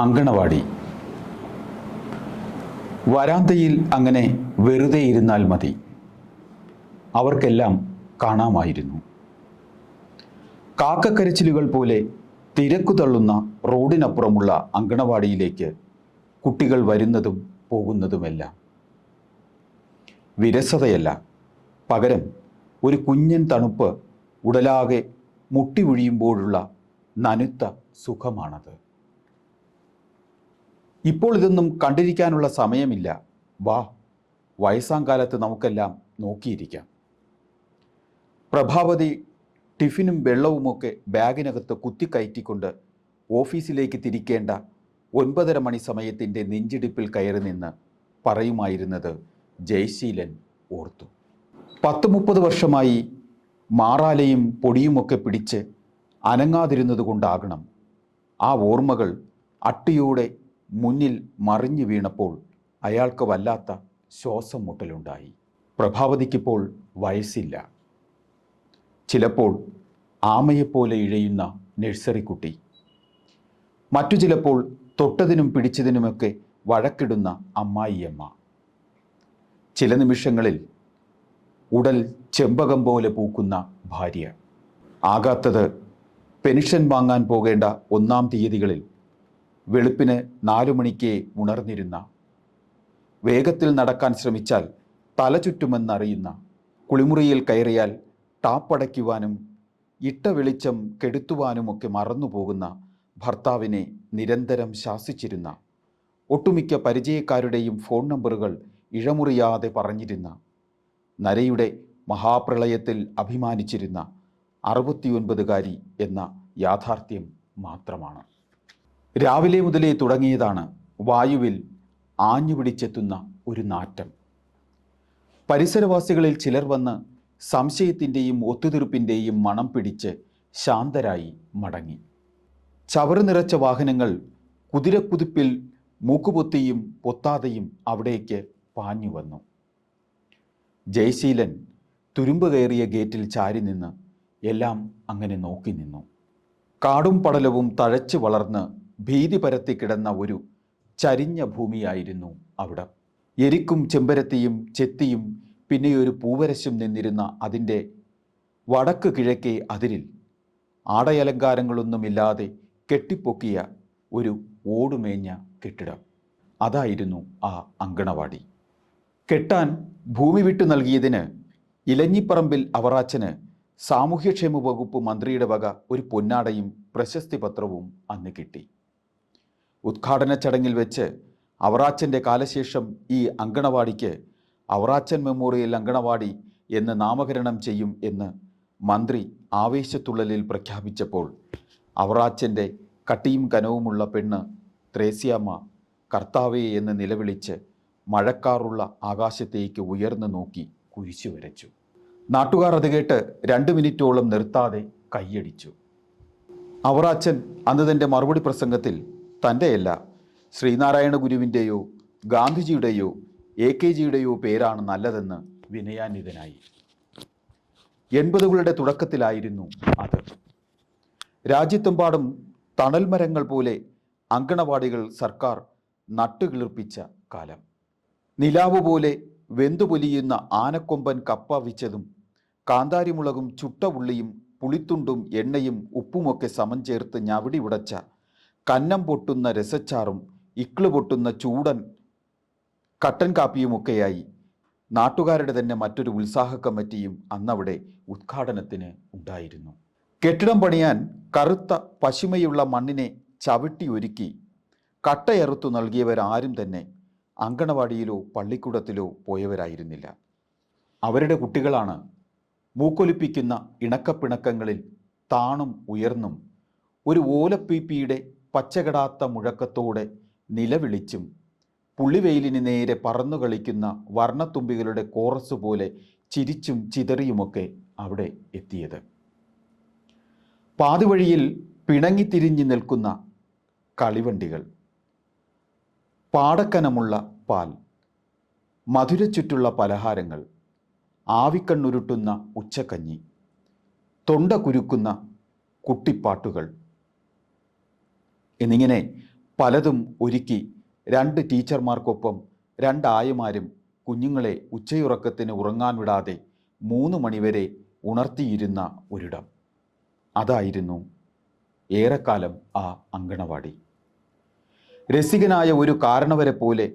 അങ്കണവാടി. വരാന്തയിൽ അങ്ങനെ വെറുതെ ഇരുന്നാൽ മതി. അവർക്കെല്ലാം കാണാമായിരുന്നു. കാക്കക്കരച്ചിലുകൾ പോലെ തിരക്കു തള്ളുന്ന റോഡിനപ്പുറമുള്ള അങ്കണവാടിയിലേക്ക് കുട്ടികൾ വരുന്നതും പോകുന്നതുമെല്ലാം വിരസതയല്ല. പകരം ഒരു കുഞ്ഞൻ തണുപ്പ് ഉടലാകെ മുട്ടി ഒഴിയുമ്പോഴുള്ള നനുത്ത സുഖമാണത്. ഇപ്പോൾ ഇതൊന്നും കണ്ടിരിക്കാനുള്ള സമയമില്ല. വാ വയസ്സാം കാലത്ത് നമുക്കെല്ലാം നോക്കിയിരിക്കാം. പ്രഭാവതി ടിഫിനും വെള്ളവുമൊക്കെ ബാഗിനകത്ത് കുത്തിക്കയറ്റിക്കൊണ്ട് ഓഫീസിലേക്ക് തിരിക്കേണ്ട ഒൻപതര മണി സമയത്തിന്റെ നെഞ്ചിടിപ്പിൽ കയറി നിന്ന് പറയുമായിരുന്നത് ജയശീലൻ ഓർത്തു. പത്ത് മുപ്പത് വർഷമായി മാറാലയും പൊടിയുമൊക്കെ പിടിച്ച് അനങ്ങാതിരുന്നത് കൊണ്ടാകണം ആ ഓർമ്മകൾ അട്ടിയോടെ മുന്നിൽ മറിഞ്ഞു വീണപ്പോൾ അയാൾക്ക് വല്ലാത്ത ശ്വാസം മുട്ടലുണ്ടായി പ്രഭാവതിക്കിപ്പോൾ വയസ്സില്ല. ചിലപ്പോൾ ആമയെപ്പോലെ ഇഴയുന്ന നഴ്സറി കുട്ടി മറ്റു ചിലപ്പോൾ തൊട്ടതിനും പിടിച്ചതിനുമൊക്കെ വഴക്കിടുന്ന അമ്മായിയമ്മ. ചില നിമിഷങ്ങളിൽ ഉടൽ ചെമ്പകം പോലെ പൂക്കുന്ന ഭാര്യ. ആകാത്തത് പെൻഷൻ വാങ്ങാൻ പോകേണ്ട ഒന്നാം തീയതികളിൽ വെളുപ്പിന് നാലു മണിക്ക് ഉണർന്നിരുന്ന. വേഗത്തിൽ നടക്കാൻ ശ്രമിച്ചാൽ തല ചുറ്റുമെന്നറിയുന്ന. കുളിമുറിയിൽ കയറിയാൽ ടാപ്പടയ്ക്കുവാനും ഇട്ട വെളിച്ചം കെടുത്തുവാനുമൊക്കെ മറന്നുപോകുന്ന ഭർത്താവിനെ നിരന്തരം ശാസിച്ചിരുന്ന. ഒട്ടുമിക്ക പരിചയക്കാരുടെയും ഫോൺ നമ്പറുകൾ ഇഴമുറിയാതെ പറഞ്ഞിരുന്ന. നരയുടെ മഹാപ്രളയത്തിൽ അഭിമാനിച്ചിരുന്ന അറുപത്തിയൊൻപതുകാരി എന്ന യാഥാർത്ഥ്യം മാത്രമാണ്. രാവിലെ മുതലേ തുടങ്ങിയതാണ് വായുവിൽ ആഞ്ഞുപിടിച്ചെത്തുന്ന ഒരു നാറ്റം. പരിസരവാസികളിൽ ചിലർ വന്ന് സംശയത്തിന്റെയും ഒത്തുതീർപ്പിന്റെയും മണം പിടിച്ച് ശാന്തരായി മടങ്ങി. ചവറ് നിറച്ച വാഹനങ്ങൾ കുതിരക്കുതിപ്പിൽ മൂക്കുപൊത്തിയും പൊത്താതെയും അവിടേക്ക് പാഞ്ഞു വന്നു. ജയശീലൻ തുരുമ്പ് കയറിയ ഗേറ്റിൽ ചാരി നിന്ന് എല്ലാം അങ്ങനെ നോക്കി നിന്നു. കാടും പടലവും തഴച്ചു വളർന്ന് ഭീതി പരത്തി കിടന്ന ഒരു ചരിഞ്ഞ ഭൂമിയായിരുന്നു അവിടെ. എരിക്കും ചെമ്പരത്തിയും ചെത്തിയും പിന്നെ ഒരു പൂവരശും നിന്നിരുന്ന അതിന്റെ വടക്ക് കിഴക്കേ അതിരിൽ ആടയലങ്കാരങ്ങളൊന്നുമില്ലാതെ കെട്ടിപ്പൊക്കിയ ഒരു ഓടുമേഞ്ഞ കെട്ടിടം. അതായിരുന്നു ആ അങ്കണവാടി. കെട്ടാൻ ഭൂമി വിട്ടു നൽകിയതിന് ഇലഞ്ഞിപ്പറമ്പിൽ അവറാച്ചന് സാമൂഹ്യക്ഷേമ വകുപ്പ് മന്ത്രിയുടെ വക ഒരു പൊന്നാടയും പ്രശസ്തി പത്രവും അന്ന് കിട്ടി. ഉദ്ഘാടന ചടങ്ങിൽ വെച്ച് അവറാച്ചന്റെ കാലശേഷം ഈ അങ്കണവാടിക്ക് അവറാച്ചൻ മെമ്മോറിയൽ അങ്കണവാടി എന്ന് നാമകരണം ചെയ്യും എന്ന് മന്ത്രി ആവേശത്തുള്ളലിൽ പ്രഖ്യാപിച്ചപ്പോൾ അവറാച്ചന്റെ കട്ടിയും കനവുമുള്ള പെണ്ണ് ത്രേസ്യാമ്മ കർത്താവേ എന്ന് നിലവിളിച്ച് മഴക്കാറുള്ള ആകാശത്തേക്ക് ഉയർന്നു നോക്കി കുഴിച്ചു വരച്ചു. നാട്ടുകാർ അത് കേട്ട് രണ്ട് മിനിറ്റോളം നിർത്താതെ കൈയടിച്ചു. അവറാച്ചൻ അന്ന് തന്റെ മറുപടി പ്രസംഗത്തിൽ തന്റെയല്ല. ശ്രീനാരായണ ഗുരുവിന്റെയോ ഗാന്ധിജിയുടെയോ എ കെ ജിയുടെയോ പേരാണ് നല്ലതെന്ന് വിനയാന്വിതനായി. എൺപതുകളുടെ തുടക്കത്തിലായിരുന്നു അത്. രാജ്യത്തെമ്പാടും തണൽ മരങ്ങൾ പോലെ അങ്കണവാടികൾ സർക്കാർ നട്ടുകിളിർപ്പിച്ച കാലം. നിലാവ് പോലെ വെന്തുപൊലിയുന്ന ആനക്കൊമ്പൻ കപ്പ വിച്ചതും കാന്താരിമുളകും ചുട്ട ഉള്ളിയും പുളിത്തുണ്ടും എണ്ണയും ഉപ്പുമൊക്കെ സമം ചേർത്ത് ഞവിടി ഉടച്ച കന്നം പൊട്ടുന്ന രസച്ചാറും ഇക്ള് പൊട്ടുന്ന ചൂടൻ കട്ടൻ കാപ്പിയുമൊക്കെയായി. നാട്ടുകാരുടെ തന്നെ മറ്റൊരു ഉത്സാഹ കമ്മിറ്റിയും അന്നവിടെ ഉദ്ഘാടനത്തിന് ഉണ്ടായിരുന്നു. കെട്ടിടം പണിയാൻ കറുത്ത പശിമയുള്ള മണ്ണിനെ ചവിട്ടി ഒരുക്കി കട്ടയറുത്തു നൽകിയവരാരും തന്നെ അങ്കണവാടിയിലോ പള്ളിക്കൂടത്തിലോ പോയവരായിരുന്നില്ല. അവരുടെ കുട്ടികളാണ് മൂക്കൊലിപ്പിക്കുന്ന ഇണക്കപ്പിണക്കങ്ങളിൽ താണും ഉയർന്നും ഒരു ഓലപ്പീപ്പിയുടെ പച്ചകടാത്ത മുഴക്കത്തോടെ നിലവിളിച്ചും പുള്ളിവെയിലിന് നേരെ പറന്നു കളിക്കുന്ന വർണത്തുമ്പികളുടെ കോറസ് പോലെ ചിരിച്ചും ചിതറിയുമൊക്കെ അവിടെ എത്തിയത്. പാതിവഴിയിൽ പിണങ്ങിത്തിരിഞ്ഞു നിൽക്കുന്ന കളിവണ്ടികൾ പാടക്കനമുള്ള പാൽ മധുരച്ചുറ്റുള്ള പലഹാരങ്ങൾ ആവിക്കണ്ണുരുട്ടുന്ന ഉച്ചക്കഞ്ഞി തൊണ്ട കുരുക്കുന്ന കുട്ടിപ്പാട്ടുകൾ എന്നിങ്ങനെ പലതും ഒരുക്കി രണ്ട് ടീച്ചർമാർക്കൊപ്പം രണ്ടായമാരും കുഞ്ഞുങ്ങളെ ഉച്ചയുറക്കത്തിന് ഉറങ്ങാൻ വിടാതെ മൂന്ന് മണിവരെ ഉണർത്തിയിരുന്ന ഒരിടം. അതായിരുന്നു ഏറെക്കാലം ആ അങ്കണവാടി. രസികനായ ഒരു കാരണവരെ പോലെ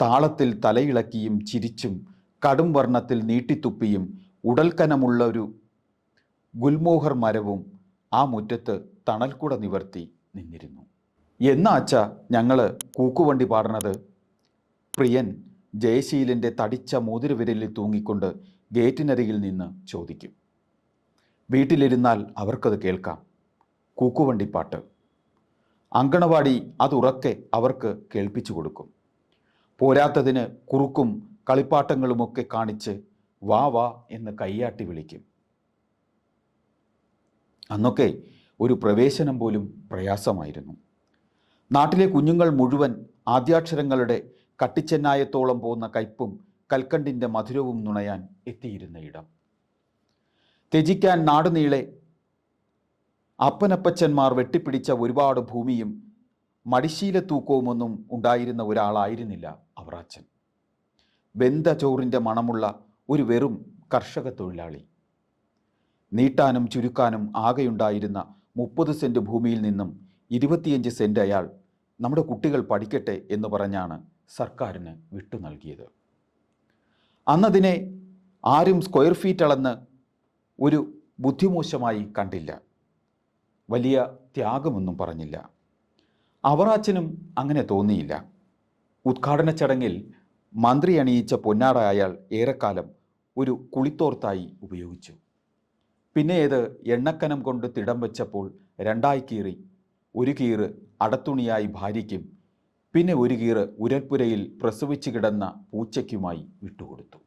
താളത്തിൽ തലയിളക്കിയും ചിരിച്ചും കടും വർണത്തിൽ നീട്ടിത്തുപ്പിയും ഉടൽക്കനമുള്ള ഒരു ഗുൽമോഹർ മരവും ആ മുറ്റത്ത് തണൽക്കുട നിവർത്തി നിന്നിരുന്നു. എന്നാ അച്ഛ ഞങ്ങൾ കൂക്കുവണ്ടി പാടണത്? പ്രിയൻ ജയശീലിന്റെ തടിച്ച മോതിരവിരലിൽ തൂങ്ങിക്കൊണ്ട് ഗേറ്റിനരികിൽ നിന്ന് ചോദിക്കും. വീട്ടിലിരുന്നാൽ അവർക്കത് കേൾക്കാം. കൂക്കുവണ്ടിപ്പാട്ട് അങ്കണവാടി അതുറക്കെ അവർക്ക് കേൾപ്പിച്ചു കൊടുക്കും. പോരാത്തതിന് കുറുക്കും കളിപ്പാട്ടങ്ങളുമൊക്കെ കാണിച്ച് വാ വാ എന്ന് കൈയാട്ടി വിളിക്കും. അന്നൊക്കെ ഒരു പ്രവേശനം പോലും പ്രയാസമായിരുന്നു. നാട്ടിലെ കുഞ്ഞുങ്ങൾ മുഴുവൻ ആദ്യാക്ഷരങ്ങളുടെ കട്ടിച്ചെന്നായത്തോളം പോകുന്ന കയ്പും കൽക്കണ്ടിന്റെ മധുരവും നുണയാൻ എത്തിയിരുന്ന ഇടം. ത്യജിക്കാൻ നാടുനീളെ അപ്പനപ്പച്ചന്മാർ വെട്ടിപ്പിടിച്ച ഒരുപാട് ഭൂമിയും മടിശീല തൂക്കവുമൊന്നും ഉണ്ടായിരുന്ന ഒരാളായിരുന്നില്ല അവറാച്ചൻ. വെന്ത ചോറിന്റെ മണമുള്ള ഒരു വെറും കർഷക തൊഴിലാളി. നീട്ടാനും ചുരുക്കാനും ആകെയുണ്ടായിരുന്ന മുപ്പത് സെന്റ് ഭൂമിയിൽ നിന്നും ഇരുപത്തിയഞ്ച് സെന്റ് അയാൾ നമ്മുടെ കുട്ടികൾ പഠിക്കട്ടെ എന്ന് പറഞ്ഞാണ് സർക്കാരിന് വിട്ടു നൽകിയത്. അന്നതിനെ ആരും സ്ക്വയർ ഫീറ്റ് അളന്ന് ഒരു ബുദ്ധിമോശമായി കണ്ടില്ല. വലിയ ത്യാഗമൊന്നും പറഞ്ഞില്ല. അവറാച്ചനും അങ്ങനെ തോന്നിയില്ല. ഉദ്ഘാടന ചടങ്ങിൽ മന്ത്രി അണിയിച്ച പൊന്നാട അയാൾ ഏറെക്കാലം ഒരു കുളിത്തോർത്തായി ഉപയോഗിച്ചു. പിന്നെ ഇത് എണ്ണക്കനം കൊണ്ട് തിടം വെച്ചപ്പോൾ രണ്ടായി കീറി ഒരു കീറ് അടത്തുണിയായി ഭാര്യയ്ക്കും പിന്നെ ഒരു കീറ് ഉരൽപ്പുരയിൽ പ്രസവിച്ചു കിടന്ന പൂച്ചയ്ക്കുമായി വിട്ടുകൊടുത്തു.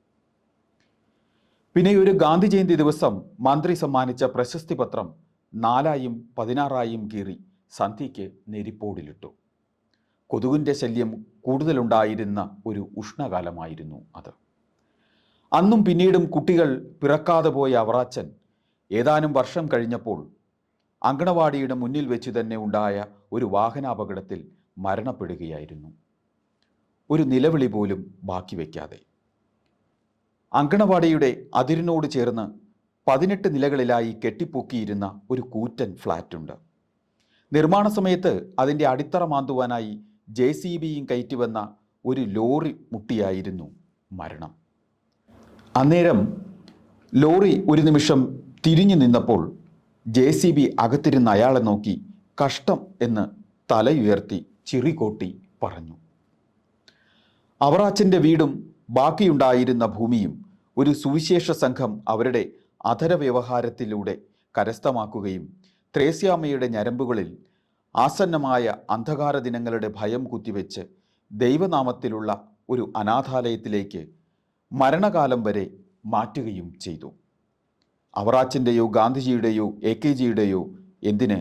പിന്നെ ഒരു ഗാന്ധി ജയന്തി ദിവസം മന്ത്രി സമ്മാനിച്ച പ്രശസ്തി പത്രം നാലായും പതിനാറായും കീറി സന്ധ്യയ്ക്ക് നെരിപ്പോടിലിട്ടു. കൊതുകിന്റെ ശല്യം കൂടുതലുണ്ടായിരുന്ന ഒരു ഉഷ്ണകാലമായിരുന്നു അത്. അന്നും പിന്നീടും കുട്ടികൾ പിറക്കാതെ പോയ അവറാച്ചൻ ഏതാനും വർഷം കഴിഞ്ഞപ്പോൾ അങ്കണവാടിയുടെ മുന്നിൽ വെച്ച് തന്നെ ഉണ്ടായ ഒരു വാഹനാപകടത്തിൽ മരണപ്പെടുകയായിരുന്നു. ഒരു നിലവിളി പോലും ബാക്കി വയ്ക്കാതെ അങ്കണവാടിയുടെ അതിരിനോട് ചേർന്ന് പതിനെട്ട് നിലകളിലായി കെട്ടിപ്പൊക്കിയിരുന്ന ഒരു കൂറ്റൻ ഫ്ലാറ്റുണ്ട് നിർമ്മാണ സമയത്ത് അതിന്റെ അടിത്തറ മാന്തുവാനായി ജെ സി ബിയും കയറ്റിവന്ന ഒരു ലോറി മുട്ടിയായിരുന്നു മരണം. അന്നേരം ലോറി ഒരു നിമിഷം തിരിഞ്ഞു നിന്നപ്പോൾ ജെ സി ബി അകത്തിരുന്ന അയാളെ നോക്കി കഷ്ടം എന്ന് തലയുയർത്തി ചിറികോട്ടി പറഞ്ഞു. അവറാച്ചന്റെ വീടും ബാക്കിയുണ്ടായിരുന്ന ഭൂമിയും ഒരു സുവിശേഷ സംഘം അവരുടെ അധര വ്യവഹാരത്തിലൂടെ കരസ്ഥമാക്കുകയും ത്രേസ്യാമ്മയുടെ ഞരമ്പുകളിൽ ആസന്നമായ അന്ധകാര ദിനങ്ങളുടെ ഭയം കുത്തിവെച്ച് ദൈവനാമത്തിലുള്ള ഒരു അനാഥാലയത്തിലേക്ക് മരണകാലം വരെ മാറ്റുകയും ചെയ്തു. അവറാച്ചന്റെയോ ഗാന്ധിജിയുടെയോ എ കെ ജിയുടെയോ എന്തിന്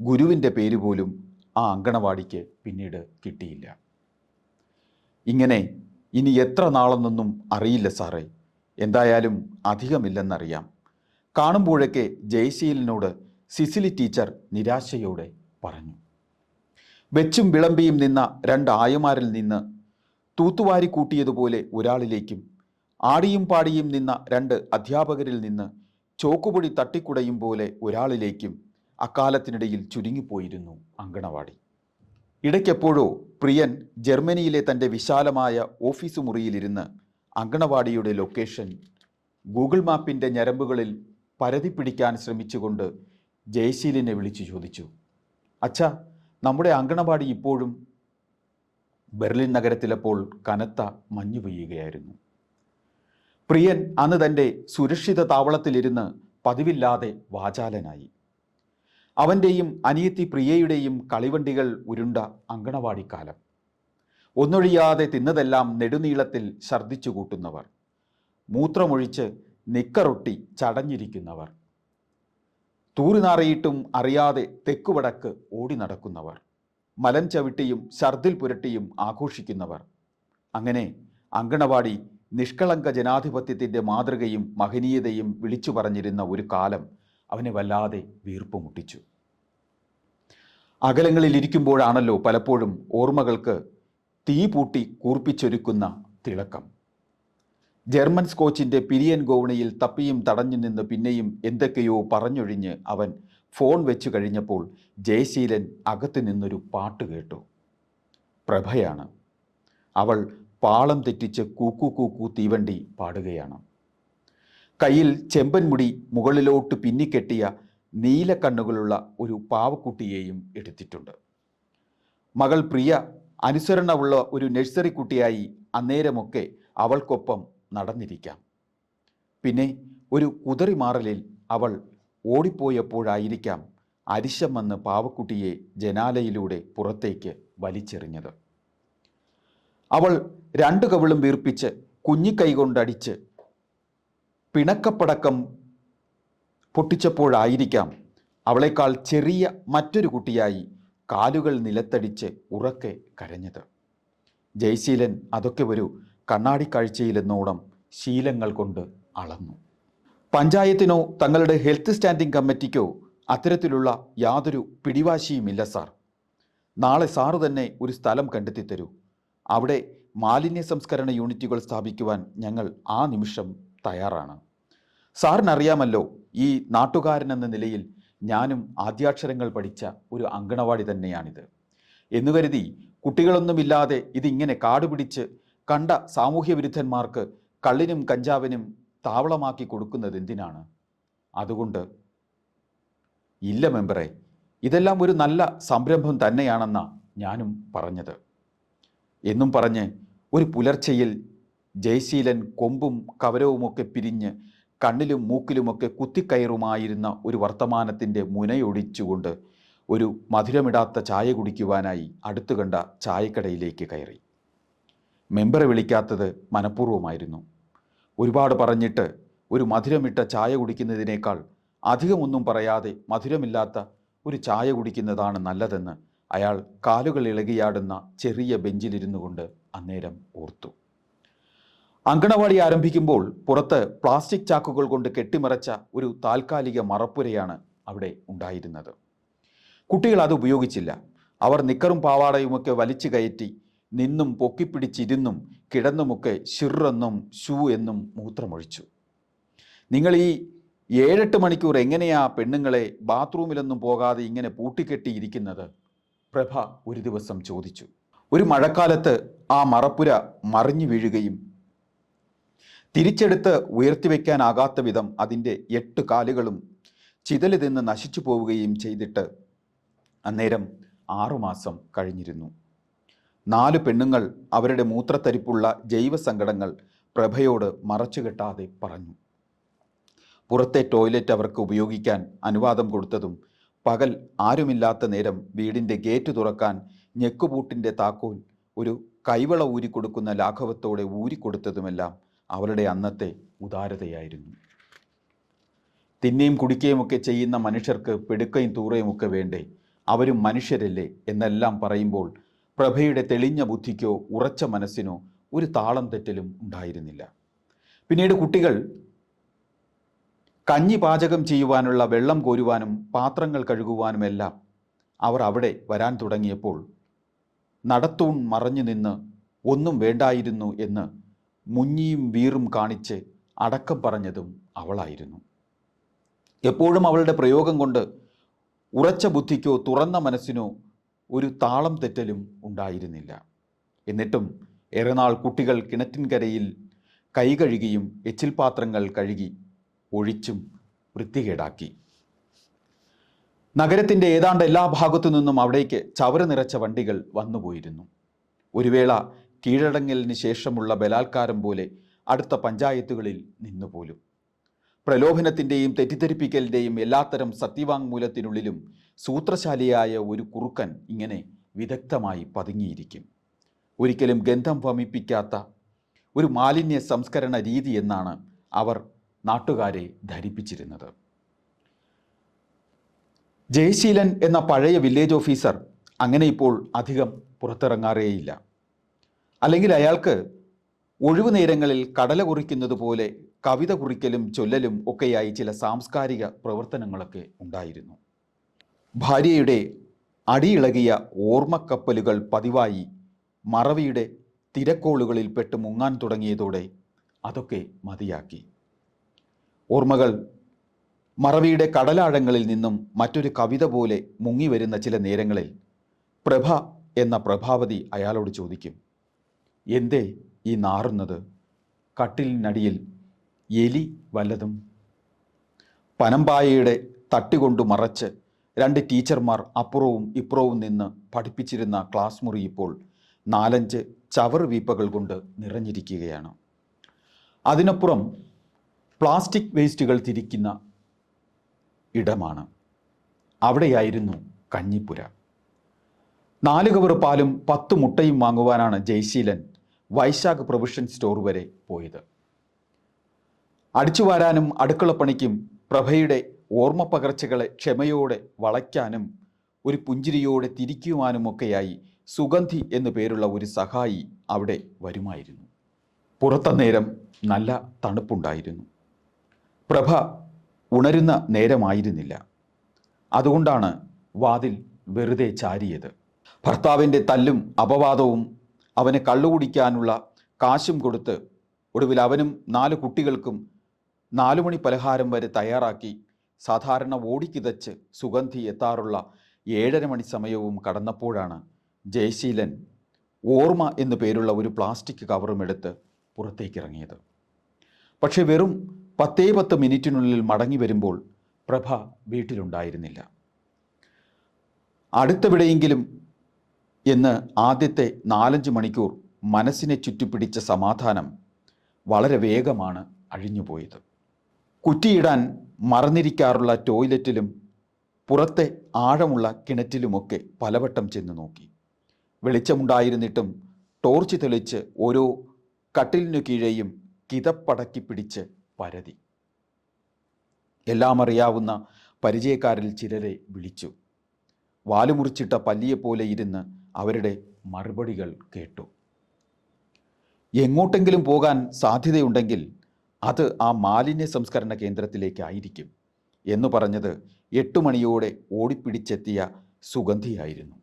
ഗുരുവിന്റെ പേര് പോലും ആ അങ്കണവാടിക്ക് പിന്നീട് കിട്ടിയില്ല. ഇങ്ങനെ ഇനി എത്ര നാളെന്നൊന്നും അറിയില്ല സാറേ. എന്തായാലും അധികമില്ലെന്നറിയാം. കാണുമ്പോഴൊക്കെ ജയശീലിനോട് സിസിലി ടീച്ചർ നിരാശയോടെ പറഞ്ഞു. വെച്ചും വിളമ്പിയും നിന്ന രണ്ട് ആയമാരിൽ നിന്ന് തൂത്തുവാരി കൂട്ടിയതുപോലെ ഒരാളിലേക്കും ആടിയും പാടിയും നിന്ന രണ്ട് അധ്യാപകരിൽ നിന്ന് ചോക്കുപൊടി തട്ടിക്കുടയും പോലെ ഒരാളിലേക്കും അക്കാലത്തിനിടയിൽ ചുരുങ്ങിപ്പോയിരുന്നു അങ്കണവാടി. ഇടയ്ക്കെപ്പോഴോ പ്രിയൻ ജർമ്മനിയിലെ തന്റെ വിശാലമായ ഓഫീസ് മുറിയിലിരുന്ന് അങ്കണവാടിയുടെ ലൊക്കേഷൻ ഗൂഗിൾ മാപ്പിന്റെ ഞരമ്പുകളിൽ പരതി പിടിക്കാൻ ശ്രമിച്ചുകൊണ്ട് ജയശീലിനെ വിളിച്ചു ചോദിച്ചു. അച്ഛാ നമ്മുടെ അങ്കണവാടി ഇപ്പോഴും ബെർലിൻ നഗരത്തിലപ്പോൾ കനത്ത മഞ്ഞു പെയ്യുകയായിരുന്നു പ്രിയൻ അന്ന് തന്റെ സുരക്ഷിത താവളത്തിലിരുന്ന് പതിവില്ലാതെ വാചാലനായി. അവന്റെയും അനിയത്തി പ്രിയയുടെയും കളിവണ്ടികൾ ഉരുണ്ട അങ്കണവാടിക്കാലം. ഒന്നൊഴിയാതെ തിന്നതെല്ലാം നെടുനീളത്തിൽ ഛർദ്ദിച്ചു കൂട്ടുന്നവർ. മൂത്രമൊഴിച്ച് നിക്കറൊട്ടി ചടഞ്ഞിരിക്കുന്നവർ. തൂറിനാറിയിട്ടും അറിയാതെ തെക്കുവടക്ക് ഓടി നടക്കുന്നവർ. മലം ചവിട്ടിയും ഛർദിൽ പുരട്ടിയും ആഘോഷിക്കുന്നവർ. അങ്ങനെ അങ്കണവാടി നിഷ്കളങ്ക ജനാധിപത്യത്തിന്റെ മാതൃകയും മഹനീയതയും വിളിച്ചു പറഞ്ഞിരുന്ന ഒരു കാലം അവനെ വല്ലാതെ വീർപ്പ് മുട്ടിച്ചു അകലങ്ങളിൽ ഇരിക്കുമ്പോഴാണല്ലോ പലപ്പോഴും ഓർമ്മകൾക്ക് തീ പൂട്ടി കൂർപ്പിച്ചൊരുക്കുന്ന തിളക്കം. ജർമ്മൻ സ്കോച്ചിന്റെ പിരിയൻ ഗോവണിയിൽ തപ്പിയും തടഞ്ഞു നിന്ന് പിന്നെയും എന്തൊക്കെയോ പറഞ്ഞൊഴിഞ്ഞ് അവൻ ഫോൺ വെച്ചു കഴിഞ്ഞപ്പോൾ ജയശീലൻ അകത്തു നിന്നൊരു പാട്ട് കേട്ടു. പ്രഭയാണ്. അവൾ പാളം തെറ്റിച്ച് കൂക്കു കൂക്കു തീവണ്ടി പാടുകയാണ്. കയ്യിൽ ചെമ്പൻ മുടി മുകളിലോട്ട് പിന്നിക്കെട്ടിയ നീലക്കണ്ണുകളുള്ള ഒരു പാവക്കുട്ടിയെയും എടുത്തിട്ടുണ്ട്. മകൾ പ്രിയ അനുസരണമുള്ള ഒരു നഴ്സറി കുട്ടിയായി അന്നേരമൊക്കെ അവൾക്കൊപ്പം നടന്നിരിക്കാം. പിന്നെ ഒരു കുതറിമാറലിൽ അവൾ ഓടിപ്പോയപ്പോഴായിരിക്കാം അരിശം വന്ന് പാവക്കുട്ടിയെ ജനാലയിലൂടെ പുറത്തേക്ക് വലിച്ചെറിഞ്ഞത്. അവൾ രണ്ടു കവിളും വീർപ്പിച്ച് കുഞ്ഞിക്കൈ കൊണ്ടടിച്ച് പിണക്കപ്പടക്കം പൊട്ടിച്ചപ്പോഴായിരിക്കാം അവളെക്കാൾ ചെറിയ മറ്റൊരു കുട്ടിയായി കാലുകൾ നിലത്തടിച്ച് ഉറക്കെ കരഞ്ഞത്. ജയശീലൻ അതൊക്കെ ഒരു കണ്ണാടി കാഴ്ചയിലെന്നോണം ശീലങ്ങൾ കൊണ്ട് അളന്നു. പഞ്ചായത്തിനോ തങ്ങളുടെ ഹെൽത്ത് സ്റ്റാൻഡിംഗ് കമ്മിറ്റിക്കോ അത്തരത്തിലുള്ള യാതൊരു പിടിവാശിയുമില്ല സാർ. നാളെ സാറ് തന്നെ ഒരു സ്ഥലം കണ്ടെത്തി തരൂ അവിടെ മാലിന്യ സംസ്കരണ യൂണിറ്റുകൾ സ്ഥാപിക്കുവാൻ ഞങ്ങൾ ആ നിമിഷം തയ്യാറാണ്. സാറിനറിയാമല്ലോ ഈ നാട്ടുകാരൻ എന്ന നിലയിൽ ഞാനും ആദ്യാക്ഷരങ്ങൾ പഠിച്ച ഒരു അങ്കണവാടി തന്നെയാണിത്. എന്നു കരുതി കുട്ടികളൊന്നുമില്ലാതെ ഇതിങ്ങനെ കാടുപിടിച്ച് കണ്ട സാമൂഹ്യ വിരുദ്ധന്മാർക്ക് കള്ളിനും കഞ്ചാവിനും താവളമാക്കി കൊടുക്കുന്നത് എന്തിനാണ്? അതുകൊണ്ട് ഇല്ല മെമ്പറെ ഇതെല്ലാം ഒരു നല്ല സംരംഭം തന്നെയാണെന്നാണ് ഞാനും പറഞ്ഞത്. എന്നും പറഞ്ഞ് ഒരു പുലർച്ചയിൽ ജയശീലൻ കൊമ്പും കവരവുമൊക്കെ പിരിഞ്ഞ് കണ്ണിലും മൂക്കിലുമൊക്കെ കുത്തിക്കയറുമായിരുന്ന ഒരു വർത്തമാനത്തിന്റെ മുനയൊടിച്ചുകൊണ്ട് ഒരു മധുരമിടാത്ത ചായ കുടിക്കുവാനായി അടുത്തു കണ്ട ചായക്കടയിലേക്ക് കയറി. മെമ്പറെ വിളിക്കാത്തത് മനഃപൂർവമായിരുന്നു. ഒരുപാട് പറഞ്ഞിട്ട് ഒരു മധുരമിട്ട ചായ കുടിക്കുന്നതിനേക്കാൾ അധികമൊന്നും പറയാതെ മധുരമില്ലാത്ത ഒരു ചായ കുടിക്കുന്നതാണ് നല്ലതെന്ന് അയാൾ കാലുകൾ ഇളകിയാടുന്ന ചെറിയ ബെഞ്ചിലിരുന്നു കൊണ്ട് അന്നേരം ഓർത്തു. അങ്കണവാടി ആരംഭിക്കുമ്പോൾ പുറത്ത് പ്ലാസ്റ്റിക് ചാക്കുകൾ കൊണ്ട് കെട്ടിമറച്ച ഒരു താൽക്കാലിക മറപ്പുരയാണ് അവിടെ ഉണ്ടായിരുന്നത്. കുട്ടികൾ അത് ഉപയോഗിച്ചില്ല. അവർ നിക്കറും പാവാടയുമൊക്കെ വലിച്ചു കയറ്റി നിന്നും പൊക്കിപ്പിടിച്ചിരുന്നും കിടന്നുമൊക്കെ ഷിറെന്നും ഷൂ എന്നും മൂത്രമൊഴിച്ചു. നിങ്ങൾ ഈ ഏഴെട്ട് മണിക്കൂർ എങ്ങനെയാ പെണ്ണുങ്ങളെ ബാത്റൂമിലൊന്നും പോകാതെ ഇങ്ങനെ പൂട്ടിക്കെട്ടിയിരിക്കുന്നത്? പ്രഭ ഒരു ദിവസം ചോദിച്ചു ഒരു മഴക്കാലത്ത് ആ മറപ്പുര മറിഞ്ഞു വീഴുകയും തിരിച്ചെടുത്ത് ഉയർത്തിവെക്കാനാകാത്ത വിധം അതിന്റെ എട്ട് കാലുകളും ചിതൽ നിന്ന് നശിച്ചു പോവുകയും ചെയ്തിട്ട് അന്നേരം ആറുമാസം കഴിഞ്ഞിരുന്നു. നാല് പെണ്ണുങ്ങൾ അവരുടെ മൂത്രത്തരിപ്പുള്ള ജൈവസങ്കടങ്ങൾ പ്രഭയോട് മറച്ചുകെട്ടാതെ പറഞ്ഞു. പുറത്തെ ടോയ്ലറ്റ് അവർക്ക് ഉപയോഗിക്കാൻ അനുവാദം കൊടുത്തതും പകൽ ആരുമില്ലാത്ത നേരം വീടിന്റെ ഗേറ്റ് തുറക്കാൻ ഞെക്കുപൂട്ടിന്റെ താക്കോൽ ഒരു കൈവള ഊരിക്കൊടുക്കുന്ന ലാഘവത്തോടെ ഊരിക്കൊടുത്തതുമെല്ലാം അവരുടെ അന്നത്തെ ഉദാരതയായിരുന്നു. തിന്നെയും കുടിക്കുകയും ഒക്കെ ചെയ്യുന്ന മനുഷ്യർക്ക് പെടുക്കയും തൂറയും ഒക്കെ വേണ്ടേ? അവരും മനുഷ്യരല്ലേ എന്നെല്ലാം പറയുമ്പോൾ പ്രഭയുടെ തെളിഞ്ഞ ബുദ്ധിക്കോ ഉറച്ച മനസ്സിനോ ഒരു താളം തെറ്റലും ഉണ്ടായിരുന്നില്ല. പിന്നീട് കുട്ടികൾ കഞ്ഞി പാചകം ചെയ്യുവാനുള്ള വെള്ളം കോരുവാനും പാത്രങ്ങൾ കഴുകുവാനുമെല്ലാം അവർ അവിടെ വരാൻ തുടങ്ങിയപ്പോൾ നടത്തൂൺ മറഞ്ഞു നിന്ന് ഒന്നും വേണ്ടായിരുന്നു എന്ന് മുഞ്ഞിയും വീറും കാണിച്ച് അടക്കം പറഞ്ഞതും അവളായിരുന്നു. എപ്പോഴും അവളുടെ പ്രയോഗം കൊണ്ട് ഉറച്ച ബുദ്ധിക്കോ തുറന്ന മനസ്സിനോ ഒരു താളം തെറ്റലും ഉണ്ടായിരുന്നില്ല. എന്നിട്ടും ഏറെ നാൾ കുട്ടികൾ കിണറ്റിൻകരയിൽ കൈ കഴുകിയും എച്ചിൽപാത്രങ്ങൾ കഴുകി ഒഴിച്ചും വൃത്തികേടാക്കി. നഗരത്തിന്റെ ഏതാണ്ട് എല്ലാ ഭാഗത്തു നിന്നും അവിടേക്ക് ചവറ് നിറച്ച വണ്ടികൾ വന്നുപോയിരുന്നു. ഒരു വേള കീഴടങ്ങലിന് ശേഷമുള്ള ബലാത്കാരം പോലെ അടുത്ത പഞ്ചായത്തുകളിൽ നിന്നുപോലും. പ്രലോഭനത്തിന്റെയും തെറ്റിദ്ധരിപ്പിക്കലിന്റെയും എല്ലാത്തരം സത്യവാങ്മൂലത്തിനുള്ളിലും സൂത്രശാലിയായ ഒരു കുറുക്കൻ ഇങ്ങനെ വിദഗ്ധമായി പതുങ്ങിയിരിക്കും. ഒരിക്കലും ഗന്ധം വമിപ്പിക്കാത്ത ഒരു മാലിന്യ സംസ്കരണ രീതി എന്നാണ് അവർ നാട്ടുകാരെ ധരിപ്പിച്ചിരുന്നത്. ജയശീലൻ എന്ന പഴയ വില്ലേജ് ഓഫീസർ അങ്ങനെ ഇപ്പോൾ അധികം പുറത്തിറങ്ങാറേയില്ല. അല്ലെങ്കിൽ അയാൾക്ക് ഒഴിവു നേരങ്ങളിൽ കടല കുറിക്കുന്നത് പോലെ കവിത കുറിക്കലും ചൊല്ലലും ഒക്കെയായി ചില സാംസ്കാരിക പ്രവർത്തനങ്ങളൊക്കെ ഉണ്ടായിരുന്നു. ഭാര്യയുടെ അടിയിളകിയ ഓർമ്മക്കപ്പലുകൾ പതിവായി മറവിയുടെ തിരക്കോളുകളിൽ പെട്ട് മുങ്ങാൻ തുടങ്ങിയതോടെ അതൊക്കെ മതിയാക്കി. ഓർമ്മകൾ. മറവിയുടെ കടലാഴങ്ങളിൽ നിന്നും മറ്റൊരു കവിത പോലെ മുങ്ങി വരുന്ന ചില നേരങ്ങളിൽ പ്രഭ എന്ന പ്രഭാവതി അയാളോട് ചോദിക്കും എന്തേ ഈ നാറുന്നത്? കട്ടിലിനടിയിൽ എലി വല്ലതും? പനമ്പായയുടെ തട്ടികൊണ്ടു മറച്ച് രണ്ട് ടീച്ചർമാർ അപ്പുറവും ഇപ്പുറവും നിന്ന് പഠിപ്പിച്ചിരുന്ന ക്ലാസ് മുറി ഇപ്പോൾ നാലഞ്ച് ചവർ വീപ്പകൾ കൊണ്ട് നിറഞ്ഞിരിക്കുകയാണ്. അതിനപ്പുറം പ്ലാസ്റ്റിക് വേസ്റ്റുകൾ തിരിക്കുന്ന ഇടമാണ്. അവിടെയായിരുന്നു കഞ്ഞിപ്പുര. നാല് കവർ പാലും പത്ത് മുട്ടയും വാങ്ങുവാനാണ് ജയശീലൻ വൈശാഖ് പ്രൊവിഷൻ സ്റ്റോർ വരെ പോയത്. അടിച്ചുവാരാനും അടുക്കളപ്പണിക്കും പ്രഭയുടെ ഓർമ്മ പകർച്ചകളെ ക്ഷമയോടെ വളയ്ക്കാനും ഒരു പുഞ്ചിരിയോടെ തിരിക്കുവാനുമൊക്കെയായി സുഗന്ധി എന്നു പേരുള്ള ഒരു സഹായി അവിടെ വരുമായിരുന്നു. പുറത്തന്നേരം നല്ല തണുപ്പുണ്ടായിരുന്നു. പ്രഭ ഉണരുന്ന നേരമായിരുന്നില്ല. അതുകൊണ്ടാണ് വാതിൽ വെറുതെ ചാരിയത്. ഭർത്താവിന്റെ തല്ലും അപവാദവും അവന് കള്ളുകുടിക്കാനുള്ള കാശും കൊടുത്ത് ഒടുവിൽ അവനും നാല് കുട്ടികൾക്കും നാലുമണി പലഹാരം വരെ തയ്യാറാക്കി സാധാരണ ഓടിക്കിതച്ച് സുഗന്ധി എത്താറുള്ള ഏഴര മണി സമയവും കടന്നപ്പോഴാണ് ജയശീലൻ ഓർമ്മ എന്നു പേരുള്ള ഒരു പ്ലാസ്റ്റിക് കവറും എടുത്ത് പുറത്തേക്കിറങ്ങിയത്. പക്ഷേ വെറും പത്തേ പത്ത് മിനിറ്റിനുള്ളിൽ മടങ്ങി വരുമ്പോൾ പ്രഭ വീട്ടിലുണ്ടായിരുന്നില്ല. അടുത്തവിടെയെങ്കിലും എന്ന് ആദ്യത്തെ നാലഞ്ച് മണിക്കൂർ മനസ്സിനെ ചുറ്റിപ്പിടിച്ച സമാധാനം വളരെ വേഗമാണ് അഴിഞ്ഞുപോയത്. കുറ്റിയിടാൻ മറന്നിരിക്കാറുള്ള ടോയ്ലറ്റിലും പുറത്തെ ആഴമുള്ള കിണറ്റിലുമൊക്കെ പലവട്ടം ചെന്ന് നോക്കി. വെളിച്ചമുണ്ടായിരുന്നിട്ടും ടോർച്ച് തെളിച്ച് ഓരോ കട്ടിലിനു കീഴെയും കിതപ്പടക്കി പിടിച്ച് പരതി. എല്ലാം അറിയാവുന്ന പരിചയക്കാരിൽ ചിലരെ വിളിച്ചു. വാലുമുറിച്ചിട്ട പല്ലിയെപ്പോലെ ഇരുന്ന് അവരുടെ മറുപടികൾ കേട്ടു. എങ്ങോട്ടെങ്കിലും പോകാൻ സാധ്യതയുണ്ടെങ്കിൽ അത് ആ മാലിന്യ സംസ്കരണ കേന്ദ്രത്തിലേക്കായിരിക്കും എന്ന് പറഞ്ഞത് എട്ടു മണിയോടെ ഓടിപ്പിടിച്ചെത്തിയ സുഗന്ധിയായിരുന്നു.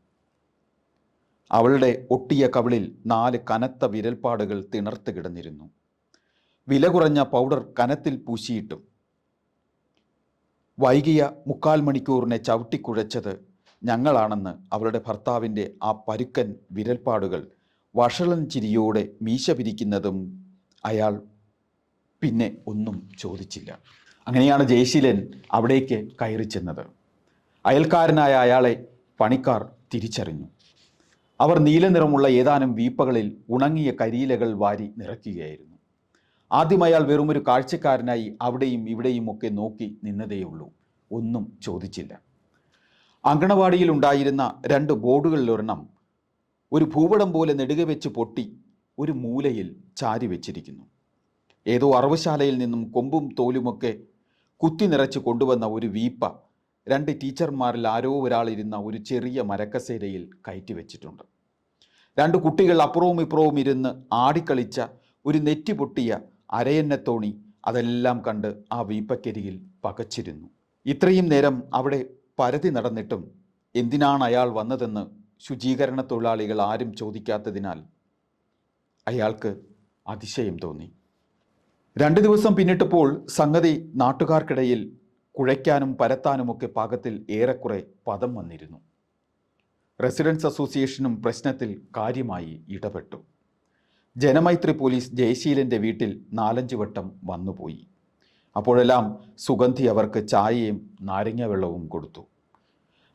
അവളുടെ ഒട്ടിയ കവിളിൽ നാല് കനത്ത വിരൽപ്പാടുകൾ തിണർത്ത് കിടന്നിരുന്നു. വില കുറഞ്ഞ പൗഡർ കനത്തിൽ പൂശിയിട്ടും. വൈകിയ മുക്കാൽ മണിക്കൂറിനെ ചവിട്ടിക്കുഴച്ചത് ഞങ്ങളാണെന്ന് അവളുടെ ഭർത്താവിന്റെ ആ പരുക്കൻ വിരൽപ്പാടുകൾ വഷളൻ ചിരിയോടെ മീശ പിരിക്കുന്നതും അയാൾ പിന്നെ ഒന്നും ചോദിച്ചില്ല. അങ്ങനെയാണ് ജയശീലൻ അവിടേക്ക് കയറി ചെന്നത്. അയൽക്കാരനായ അയാളെ പണിക്കാർ തിരിച്ചറിഞ്ഞു. അവർ നീലനിറമുള്ള ഏതാനും വീപ്പകളിൽ ഉണങ്ങിയ കരിയിലകൾ വാരി നിറയ്ക്കുകയായിരുന്നു. ആദ്യം അയാൾ വെറുമൊരു കാഴ്ചക്കാരനായി അവിടെയും ഇവിടെയും ഒക്കെ നോക്കി നിന്നതേയുള്ളൂ. ഒന്നും ചോദിച്ചില്ല. അങ്കണവാടിയിൽ ഉണ്ടായിരുന്ന രണ്ട് ബോർഡുകളിലൊരെണ്ണം ഒരു ഭൂപടം പോലെ നെടുക വെച്ച് പൊട്ടി ഒരു മൂലയിൽ ചാരി വെച്ചിരിക്കുന്നു. ഏതോ അറവശാലയിൽ നിന്നും കൊമ്പും തോലുമൊക്കെ കുത്തി നിറച്ച് കൊണ്ടുവന്ന ഒരു വീപ്പ രണ്ട് ടീച്ചർമാരിൽ ആരോ ഒരാളിരുന്ന ഒരു ചെറിയ മരക്കസേരയിൽ കയറ്റി വെച്ചിട്ടുണ്ട്. രണ്ട് കുട്ടികൾ അപ്പുറവും ഇപ്പുറവും ഇരുന്ന് ആടിക്കളിച്ച ഒരു നെറ്റി പൊട്ടിയ അരയന്നത്തോണി അതെല്ലാം കണ്ട് ആ വീപ്പക്കരിയിൽ പകച്ചിരുന്നു. ഇത്രയും നേരം അവിടെ പരതി നടന്നിട്ടും എന്തിനാണ് അയാൾ വന്നതെന്ന് ശുചീകരണ തൊഴിലാളികൾ ആരും ചോദിക്കാത്തതിനാൽ അയാൾക്ക് അതിശയം തോന്നി. രണ്ട് ദിവസം പിന്നിട്ടപ്പോൾ സംഗതി നാട്ടുകാർക്കിടയിൽ കുഴയ്ക്കാനും പരത്താനുമൊക്കെ പാകത്തിൽ ഏറെക്കുറെ പദം വന്നിരുന്നു. റെസിഡൻസ് അസോസിയേഷനും പ്രശ്നത്തിൽ കാര്യമായി ഇടപെട്ടു. ജനമൈത്രി പോലീസ് ജയശീലന്റെ വീട്ടിൽ നാലഞ്ച് വട്ടം വന്നുപോയി. അപ്പോഴെല്ലാം സുഗന്ധി അവർക്ക് ചായയും നാരങ്ങ വെള്ളവും കൊടുത്തു.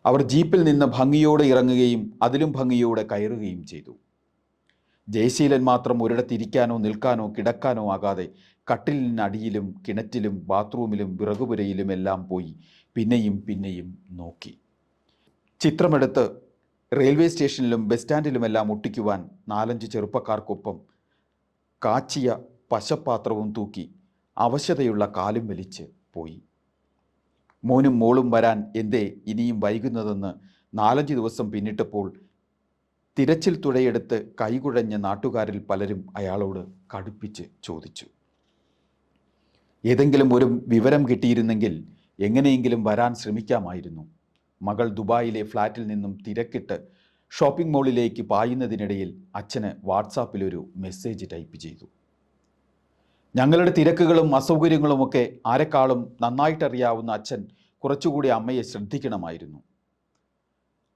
അവർ ജീപ്പിൽ നിന്ന് ഭംഗിയോടെ ഇറങ്ങുകയും അതിലും ഭംഗിയോടെ കയറുകയും ചെയ്തു. ജയശീലൻ മാത്രം ഒരിടത്തിരിക്കാനോ നിൽക്കാനോ കിടക്കാനോ ആകാതെ കട്ടിലിനടിയിലും കിണറ്റിലും ബാത്റൂമിലും വിറകുപുരയിലും എല്ലാം പോയി പിന്നെയും പിന്നെയും നോക്കി. ചിത്രമെടുത്ത് റെയിൽവേ സ്റ്റേഷനിലും ബസ് സ്റ്റാൻഡിലുമെല്ലാം ഒട്ടിക്കുവാൻ നാലഞ്ച് ചെറുപ്പക്കാർക്കൊപ്പം കാച്ചിയ പശപ്പാത്രവും തൂക്കി അവശതയുള്ള കാലും വലിച്ച് പോയി. മോനും മോളും വരാൻ എന്തേ ഇനിയും വൈകുന്നതെന്ന് നാലഞ്ച് ദിവസം പിന്നിട്ടപ്പോൾ തിരച്ചിൽ തുഴയെടുത്ത് കൈകുഴഞ്ഞ നാട്ടുകാരിൽ പലരും അയാളോട് കടുപ്പിച്ച് ചോദിച്ചു. ഏതെങ്കിലും ഒരു വിവരം കിട്ടിയിരുന്നെങ്കിൽ എങ്ങനെയെങ്കിലും വരാൻ ശ്രമിക്കാമായിരുന്നു. മകൾ ദുബായിലെ ഫ്ലാറ്റിൽ നിന്നും തിരക്കിട്ട് ഷോപ്പിംഗ് മോളിലേക്ക് പായുന്നതിനിടയിൽ അച്ഛന് വാട്സാപ്പിലൊരു മെസ്സേജ് ടൈപ്പ് ചെയ്തു. ഞങ്ങളുടെ തിരക്കുകളും അസൗകര്യങ്ങളുമൊക്കെ ആരെക്കാളും നന്നായിട്ടറിയാവുന്ന അച്ഛൻ കുറച്ചുകൂടി അമ്മയെ ശ്രദ്ധിക്കണമായിരുന്നു.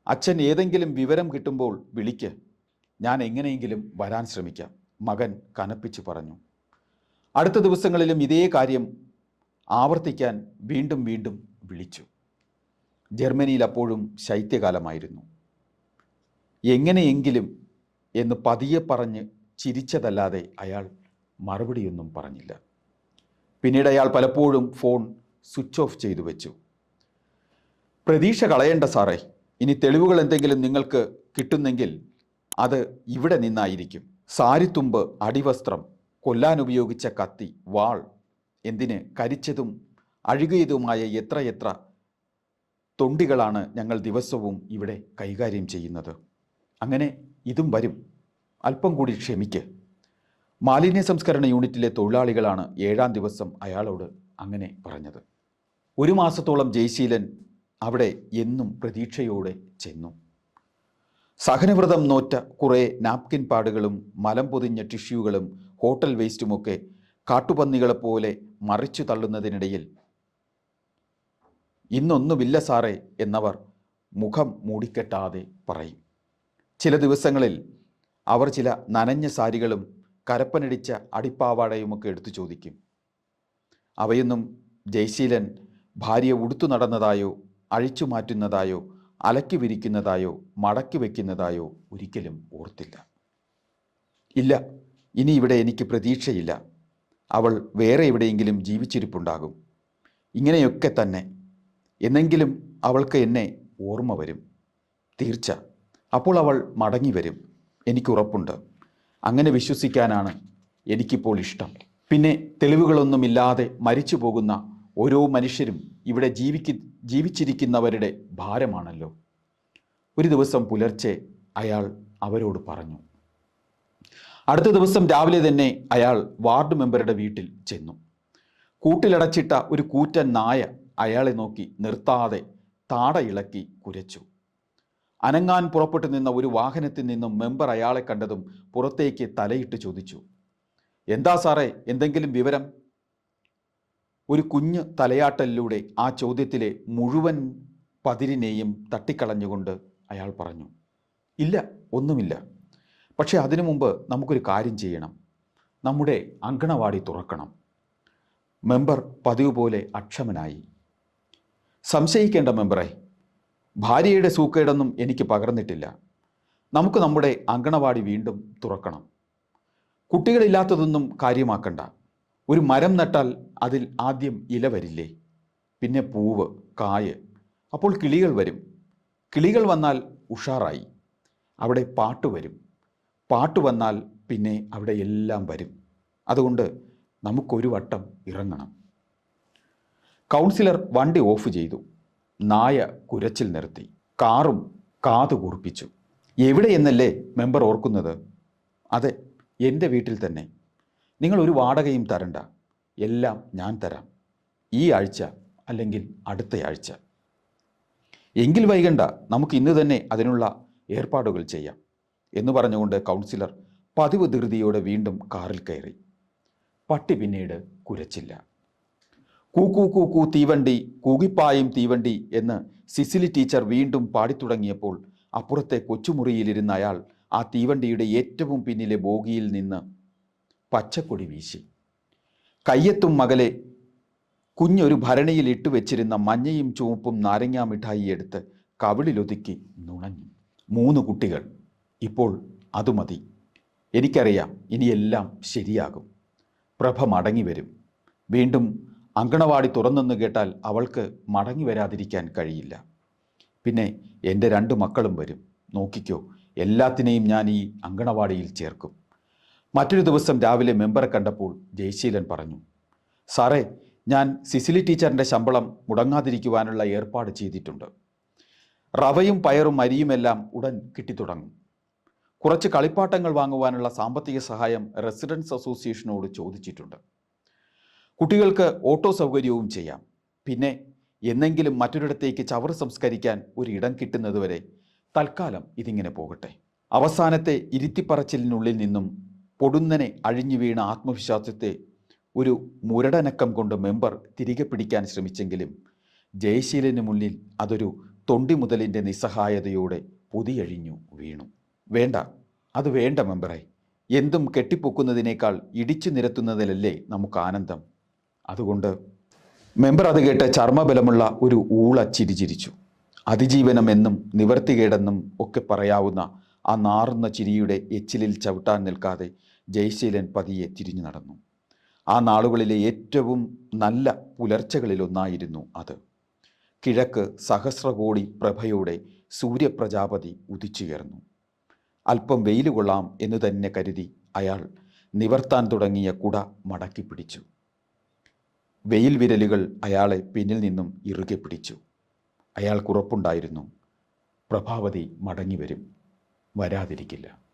അച്ഛൻ ഏതെങ്കിലും വിവരം കിട്ടുമ്പോൾ വിളിക്ക്. ഞാൻ എങ്ങനെയെങ്കിലും വരാൻ ശ്രമിക്കാം മകൻ കനപ്പിച്ചു പറഞ്ഞു. അടുത്ത ദിവസങ്ങളിലും ഇതേ കാര്യം ആവർത്തിക്കാൻ വീണ്ടും വീണ്ടും വിളിച്ചു. ജർമ്മനിയിൽ അപ്പോഴും ശൈത്യകാലമായിരുന്നു. എങ്ങനെയെങ്കിലും എന്ന് പതിയെ പറഞ്ഞ് ചിരിച്ചതല്ലാതെ അയാൾ മറുപടിയൊന്നും പറഞ്ഞില്ല. പിന്നീട് അയാൾ പലപ്പോഴും ഫോൺ സ്വിച്ച് ഓഫ് ചെയ്തു വെച്ചു. പ്രതീക്ഷ കളയേണ്ട സാറേ ഇനി തെളിവുകൾ എന്തെങ്കിലും നിങ്ങൾക്ക് കിട്ടുന്നെങ്കിൽ അത് ഇവിടെ നിന്നായിരിക്കും. സാരിത്തുമ്പ് അടിവസ്ത്രം കൊല്ലാൻ ഉപയോഗിച്ച കത്തി വാൾ എന്തിന് കരിച്ചതും അഴുകിയതുമായ എത്രയെത്ര തൊണ്ടികളാണ് ഞങ്ങൾ ദിവസവും ഇവിടെ കൈകാര്യം ചെയ്യുന്നത്. അങ്ങനെ ഇതും വരും. അല്പം കൂടി ക്ഷമിക്ക്. മാലിന്യ സംസ്കരണ യൂണിറ്റിലെ തൊഴിലാളികളാണ് ഏഴാം ദിവസം അയാളോട് അങ്ങനെ പറഞ്ഞത്. ഒരു മാസത്തോളം ജയശീലൻ അവിടെ എന്നും പ്രതീക്ഷയോടെ ചെന്നു. സഹനവ്രതം നോറ്റ കുറേ നാപ്കിൻ പാടുകളും മലം പൊതിഞ്ഞ ടിഷ്യൂകളും ഹോട്ടൽ വേസ്റ്റുമൊക്കെ കാട്ടുപന്നികളെപ്പോലെ മറിച്ചു തള്ളുന്നതിനിടയിൽ ഇന്നൊന്നുമില്ല സാറേ എന്നവർ മുഖം മൂടിക്കെട്ടാതെ പറയും. ചില ദിവസങ്ങളിൽ അവർ ചില നനഞ്ഞ സാരികളും കരപ്പനടിച്ച അടിപ്പാവാടയുമൊക്കെ എടുത്തു ചോദിക്കും. അവയൊന്നും ജയശീലൻ ഭാര്യ ഉടുത്തു നടന്നതായോ അഴിച്ചു മാറ്റുന്നതായോ അലക്കി വിരിക്കുന്നതായോ മടക്കി വയ്ക്കുന്നതായോ ഒരിക്കലും ഓർത്തില്ല. ഇല്ല ഇനി ഇവിടെ എനിക്ക് പ്രതീക്ഷയില്ല. അവൾ വേറെ എവിടെയെങ്കിലും ജീവിച്ചിരിപ്പുണ്ടാകും. ഇങ്ങനെയൊക്കെ തന്നെ എന്നെങ്കിലും അവൾക്ക് എന്നെ ഓർമ്മ വരും. തീർച്ച. അപ്പോൾ അവൾ മടങ്ങി വരും. എനിക്കുറപ്പുണ്ട് അങ്ങനെ വിശ്വസിക്കാനാണ് എനിക്കിപ്പോൾ ഇഷ്ടം. പിന്നെ തെളിവുകളൊന്നുമില്ലാതെ മരിച്ചു പോകുന്ന ഓരോ മനുഷ്യരും ഇവിടെ ജീവിക്കി ജീവിച്ചിരിക്കുന്നവരുടെ ഭാരമാണല്ലോ. ഒരു ദിവസം പുലർച്ചെ അയാൾ അവരോട് പറഞ്ഞു. അടുത്ത ദിവസം രാവിലെ തന്നെ അയാൾ വാർഡ് മെമ്പറുടെ വീട്ടിൽ ചെന്നു. കൂട്ടിലടച്ചിട്ട ഒരു കൂറ്റൻ നായ അയാളെ നോക്കി നിർത്താതെ താട ഇളക്കി കുരച്ചു. അനങ്ങാൻ പുറപ്പെട്ടു നിന്ന ഒരു വാഹനത്തിൽ നിന്നും മെമ്പർ അയാളെ കണ്ടതും പുറത്തേക്ക് തലയിട്ട് ചോദിച്ചു എന്താ സാറേ എന്തെങ്കിലും വിവരം? ഒരു കുഞ്ഞ് തലയാട്ടലിലൂടെ ആ ചോദ്യത്തിലെ മുഴുവൻ പതിരിനെയും തട്ടിക്കളഞ്ഞുകൊണ്ട് അയാൾ പറഞ്ഞു ഇല്ല ഒന്നുമില്ല. പക്ഷേ അതിനു മുമ്പ് നമുക്കൊരു കാര്യം ചെയ്യണം. നമ്മുടെ അങ്കണവാടി തുറക്കണം. മെമ്പർ പതിവ് പോലെ അക്ഷമനായി സംശയിക്കേണ്ട മെമ്പറെ ഭാര്യയുടെ സൂക്കേടൊന്നും എനിക്ക് പകർന്നിട്ടില്ല. നമുക്ക് നമ്മുടെ അങ്കണവാടി വീണ്ടും തുറക്കണം. കുട്ടികളില്ലാത്തതൊന്നും കാര്യമാക്കണ്ട. ഒരു മരം നട്ടാൽ അതിൽ ആദ്യം ഇല വരില്ലേ? പിന്നെ പൂവ് കായ്. അപ്പോൾ കിളികൾ വരും. കിളികൾ വന്നാൽ ഉഷാറായി. അവിടെ പാട്ട് വരും. പാട്ട് വന്നാൽ പിന്നെ അവിടെ എല്ലാം വരും. അതുകൊണ്ട് നമുക്കൊരു വട്ടം ഇറങ്ങണം. കൗൺസിലർ വണ്ടി ഓഫ് ചെയ്തു. നായ കുരച്ചിൽ നിർത്തി. കാറും കാതു കൂർപ്പിച്ചു. എവിടെയെന്നല്ലേ മെമ്പർ ഓർക്കുന്നത്? അതെ എന്റെ വീട്ടിൽ തന്നെ. നിങ്ങൾ ഒരു വാടകയും തരണ്ട. എല്ലാം ഞാൻ തരാം. ഈ ആഴ്ച അല്ലെങ്കിൽ അടുത്ത ആഴ്ച. എങ്കിൽ വൈകണ്ട നമുക്ക് ഇന്ന് തന്നെ അതിനുള്ള ഏർപ്പാടുകൾ ചെയ്യാം എന്ന് പറഞ്ഞുകൊണ്ട് കൗൺസിലർ പതിവ് ധൃതിയോടെ വീണ്ടും കാറിൽ കയറി. പട്ടി പിന്നീട് കുരച്ചില്ല. കൂക്കൂ കൂക്കൂ തീവണ്ടി കൂകിപ്പായും തീവണ്ടി എന്ന് സിസിലി ടീച്ചർ വീണ്ടും പാടിത്തുടങ്ങിയപ്പോൾ അപ്പുറത്തെ കൊച്ചുമുറിയിലിരുന്ന അയാൾ ആ തീവണ്ടിയുടെ ഏറ്റവും പിന്നിലെ ബോഗിയിൽ നിന്ന് പച്ചക്കൊടി വീശി. കയ്യെത്തും മകലെ കുഞ്ഞൊരു ഭരണിയിൽ ഇട്ടുവെച്ചിരുന്ന മഞ്ഞയും ചുവപ്പും നാരങ്ങാ മിഠായി എടുത്ത് കവിളിലൊതുക്കി നുണഞ്ഞു. മൂന്ന് കുട്ടികൾ. ഇപ്പോൾ അത് മതി. എനിക്കറിയാം ഇനിയെല്ലാം ശരിയാകും. പ്രഭ മടങ്ങി വരും വീണ്ടും അങ്കണവാടി തുറന്നെന്ന് കേട്ടാൽ അവൾക്ക് മടങ്ങി വരാതിരിക്കാൻ കഴിയില്ല. പിന്നെ എന്റെ രണ്ട് മക്കളും വരും. നോക്കിക്കോ എല്ലാത്തിനെയും ഞാൻ ഈ അങ്കണവാടിയിൽ ചേർക്കും. മറ്റൊരു ദിവസം രാവിലെ മെമ്പറെ കണ്ടപ്പോൾ ജയശീലൻ പറഞ്ഞു സാറേ ഞാൻ സിസിലി ടീച്ചറിന്റെ ശമ്പളം മുടങ്ങാതിരിക്കുവാനുള്ള ഏർപ്പാട് ചെയ്തിട്ടുണ്ട്. റവയും പയറും അരിയുമെല്ലാം ഉടൻ കിട്ടിത്തുടങ്ങും. കുറച്ച് കളിപ്പാട്ടങ്ങൾ വാങ്ങുവാനുള്ള സാമ്പത്തിക സഹായം റെസിഡൻസ് അസോസിയേഷനോട് ചോദിച്ചിട്ടുണ്ട്. കുട്ടികൾക്ക് ഓട്ടോ സൗകര്യവും ചെയ്യാം. പിന്നെ എന്നെങ്കിലും മറ്റൊരിടത്തേക്ക് ചവറ് സംസ്കരിക്കാൻ ഒരു ഇടം കിട്ടുന്നതുവരെ തൽക്കാലം ഇതിങ്ങനെ പോകട്ടെ. അവസാനത്തെ ഇരുത്തിപ്പറച്ചിലിനുള്ളിൽ നിന്നും പൊടുന്നനെ അഴിഞ്ഞു വീണ ആത്മവിശ്വാസത്തെ ഒരു മുരടനക്കം കൊണ്ട് മെമ്പർ തിരികെ പിടിക്കാൻ ശ്രമിച്ചെങ്കിലും ജയശീലന് മുന്നിൽ അതൊരു തൊണ്ടി മുതലിന്റെ നിസ്സഹായതയോടെ പൊതിയഴിഞ്ഞു വീണു. വേണ്ട അത് വേണ്ട മെമ്പറെ. എന്തും കെട്ടിപ്പൊക്കുന്നതിനേക്കാൾ ഇടിച്ചു നിരത്തുന്നതിലല്ലേ നമുക്ക് ആനന്ദം? അതുകൊണ്ട് മെമ്പർ അത് കേട്ട് ചർമ്മബലമുള്ള ഒരു ഊള ചിരിചിരിച്ചു. അതിജീവനം എന്നും നിവർത്തികേടെന്നും ഒക്കെ പറയാവുന്ന ആ നാറുന്ന ചിരിയുടെ എച്ചിലിൽ ചവിട്ടാൻ നിൽക്കാതെ ജയശീലൻ പതിയെ തിരിഞ്ഞു നടന്നു. ആ നാളുകളിലെ ഏറ്റവും നല്ല പുലർച്ചകളിലൊന്നായിരുന്നു അത്. കിഴക്ക് സഹസ്രകോടി പ്രഭയോടെ സൂര്യപ്രജാപതി ഉദിച്ചുയർന്നു അല്പം വെയിൽ കൊള്ളാം എന്ന് തന്നെ കരുതി അയാൾ നിവർത്താൻ തുടങ്ങിയ കുട മടക്കി പിടിച്ചു. വെയിൽ വിരലുകൾ അയാളെ പിന്നിൽ നിന്നും ഇറുകെ പിടിച്ചു. അയാൾക്കുറപ്പുണ്ടായിരുന്നു പ്രഭാവതി മടങ്ങിവരും. വരാതിരിക്കില്ല.